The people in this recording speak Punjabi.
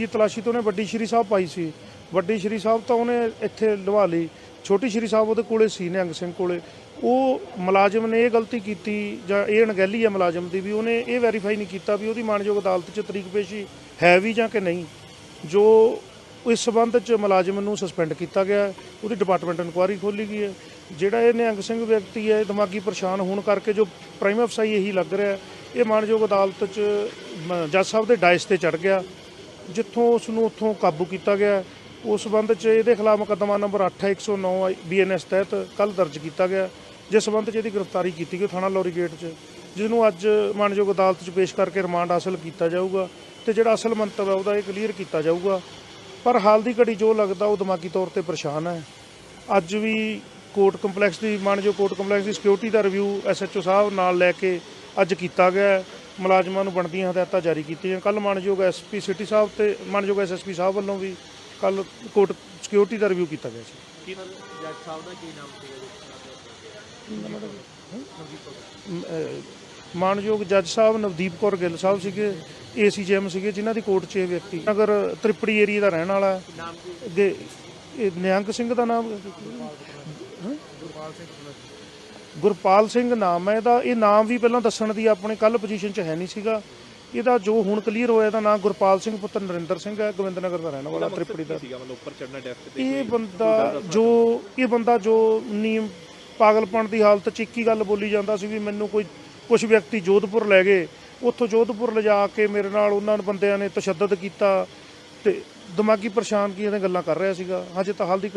ਸੀਗੀ ਤਲਾਸ਼ੀ ਤੋਂ ਉਹਨੇ ਵੱਡੀ ਸ਼੍ਰੀ ਸਾਹਿਬ ਪਾਈ ਸੀ। ਵੱਡੀ ਸ਼੍ਰੀ ਸਾਹਿਬ ਤਾਂ ਉਹਨੇ ਇੱਥੇ ਲਵਾ ਲਈ। ਛੋਟੀ ਸ਼੍ਰੀ ਸਾਹਿਬ ਉਹਦੇ ਕੋਲੇ ਸੀ ਨਿਹੰਗ ਸਿੰਘ ਕੋਲੇ। ਉਹ ਮੁਲਾਜ਼ਮ ਨੇ ਇਹ ਗਲਤੀ ਕੀਤੀ ਜਾਂ ਇਹ ਅਣਗਹਿਲੀ ਹੈ ਮੁਲਾਜ਼ਮ ਦੀ ਵੀ ਉਹਨੇ ਇਹ ਵੈਰੀਫਾਈ ਨਹੀਂ ਕੀਤਾ ਵੀ ਉਹਦੀ ਮਾਨਯੋਗ ਅਦਾਲਤ 'ਚ ਤਰੀਕ ਪੇਸ਼ੀ ਹੈ ਵੀ ਜਾਂ ਕਿ ਨਹੀਂ। ਜੋ ਇਸ ਸਬੰਧ 'ਚ ਮੁਲਾਜ਼ਮ ਨੂੰ ਸਸਪੈਂਡ ਕੀਤਾ ਗਿਆ, ਉਹਦੀ ਡਿਪਾਰਟਮੈਂਟ ਇਨਕੁਆਇਰੀ ਖੋਲੀ ਗਈ ਹੈ। ਜਿਹੜਾ ਇਹ ਨਿਹੰਗ ਸਿੰਘ ਵਿਅਕਤੀ ਹੈ ਦਿਮਾਗੀ ਪਰੇਸ਼ਾਨ ਹੋਣ ਕਰਕੇ ਜੋ ਪ੍ਰਾਈਮ ਅਫਸਾਈ ਇਹੀ ਲੱਗ ਰਿਹਾ। ਇਹ ਮਾਨਯੋਗ ਅਦਾਲਤ 'ਚ ਜੱਜ ਸਾਹਿਬ ਦੇ ਡਾਇਸ ਤੇ ਚੜ ਗਿਆ। ਜਿੱਥੋਂ ਉਸ ਨੂੰ ਉੱਥੋਂ ਕਾਬੂ ਕੀਤਾ ਗਿਆ ਉਸ ਸਬੰਧ 'ਚ ਇਹਦੇ ਖਿਲਾਫ ਮੁਕੱਦਮਾ ਨੰਬਰ 8109 ਬੀਐਨਐਸ ਤਹਿਤ ਕੱਲ ਦਰਜ ਕੀਤਾ ਗਿਆ ਜਿਸ ਸਬੰਧ 'ਚ ਇਹਦੀ ਗ੍ਰਿਫਤਾਰੀ ਕੀਤੀ ਗਈ ਥਾਣਾ ਲੋਰੀ ਗੇਟ 'ਚ ਜਿਸ ਨੂੰ ਅੱਜ ਮਾਨਯੋਗ ਅਦਾਲਤ 'ਚ ਪੇਸ਼ ਕਰਕੇ ਰਿਮਾਂਡ ਹਾਸਲ ਕੀਤਾ ਜਾਊਗਾ ਤੇ ਜਿਹੜਾ ਅਸਲ ਮੰਤਵ ਹੈ ਉਹਦਾ ਇਹ ਕਲੀਅਰ ਕੀਤਾ ਜਾਊਗਾ। ਪਰ ਹਾਲ ਦੀ ਘੜੀ ਜੋ ਲੱਗਦਾ ਉਹ ਦਿਮਾਗੀ ਤੌਰ ਤੇ ਪਰੇਸ਼ਾਨ ਹੈ। ਅੱਜ ਵੀ ਕੋਰਟ ਕੰਪਲੈਕਸ ਦੀ, ਮਾਨਯੋਗ ਕੋਰਟ ਕੰਪਲੈਕਸ ਦੀ ਸਿਕਿਉਰਿਟੀ ਦਾ ਰਿਵਿਊ ਐਸਐਚਓ ਸਾਹਿਬ ਨਾਲ ਲੈ ਕੇ ਅੱਜ ਕੀਤਾ ਗਿਆ ਮੁਲਾਜ਼ਮਾਂ ਨੂੰ ਬਣਦੀਆਂ ਹਦਾਇਤਾਂ ਜਾਰੀ ਕੀਤੀਆਂ। ਕੱਲ ਮਾਨਯੋਗ ਐਸਪੀ ਸਿਟੀ ਸਾਹਿਬ ਤੇ ਮਾਨਯੋਗ ਐਸਐਸਪੀ ਸਾਹਿਬ ਵੱਲੋਂ ਵੀ ਕੱਲ ਕੋਰਟ ਸਿਕਿਉਰਿਟੀ ਦਾ ਰਿਵਿਊ ਕੀਤਾ ਗਿਆ ਸੀ। ਕੀ ਜੱਜ ਸਾਹਿਬ ਦਾ ਕੀ ਨਾਮ ਸੀਗਾ ਮ- ਅਹ ਮਾਨਯੋਗ ਜੱਜ ਸਾਹਿਬ ਨਵਦੀਪ ਕੌਰ ਗਿੱਲ ਸਾਹਿਬ ਸੀਗੇ ਏਸੀਜੀਐਮ ਸੀਗੇ ਜਿਨ੍ਹਾਂ ਦੀ ਕੋਰਟ 'ਚ ਇਹ ਵਿਅਕਤੀ ਨਗਰ ਤ੍ਰਿਪੜੀ ਏਰੀਆ ਦਾ ਰਹਿਣ ਵਾਲਾ। ਹੈ। ਨਾਮ ਕੀ ਇਹ ਨਿਹੰਗ ਸਿੰਘ ਦਾ ਨਾਮ। ਗੁਰਪਾਲ ਸਿੰਘ। ਨਾਮ ਹੈ ਇਹਦਾ। ਇਹ ਨਾਮ ਵੀ ਪਹਿਲਾਂ ਦੱਸਣ ਦੀ ਆਪਣੇ ਕੱਲ ਪੋਜੀਸ਼ਨ 'ਚ ਹੈ ਨਹੀਂ ਸੀਗਾ। ਇਹਦਾ ਜੋ ਹੁਣ ਕਲੀਅਰ ਹੋਇਆ ਇਹਦਾ ਨਾਮ ਗੁਰਪਾਲ ਸਿੰਘ ਪੁੱਤਰ ਨਰਿੰਦਰ ਸਿੰਘ ਹੈ ਗੋਬਿੰਦਨਗਰ ਦਾ ਰਹਿਣ ਵਾਲਾ ਤ੍ਰਿਪੜੀ ਦਾ। ਸੀਗਾ? ਮਤਲਬ ਉੱਪਰ ਚੜਨਾ ਡੈਸਕ ਤੇ ਇਹ ਬੰਦਾ ਜੋ ਇਹ ਬੰਦਾ ਜੋ ਨੀਮ ਪਾਗਲਪਣ ਦੀ ਹਾਲਤ 'ਚ ਇੱਕ ਹੀ ਗੱਲ ਬੋਲੀ ਜਾਂਦਾ ਸੀ ਵੀ ਮੈਨੂੰ ਕੋਈ ਕੁਝ ਵਿਅਕਤੀ ਜੋਧਪੁਰ ਲੈ ਗਏ। ਉੱਥੋਂ ਜੋਧਪੁਰ ਲਿਜਾ ਕੇ ਮੇਰੇ ਨਾਲ ਉਹਨਾਂ ਨੇ ਬੰਦਿਆਂ ਨੇ ਤਸ਼ੱਦਦ ਕੀਤਾ ਤੇ ਦਿਮਾਗੀ ਪਰੇਸ਼ਾਨ ਕੀ ਇਹਦੇ ਗੱਲਾਂ ਕਰ ਰਿਹਾ ਸੀਗਾ। ਹਜੇ ਤਾਂ ਹਾਲ ਦੀ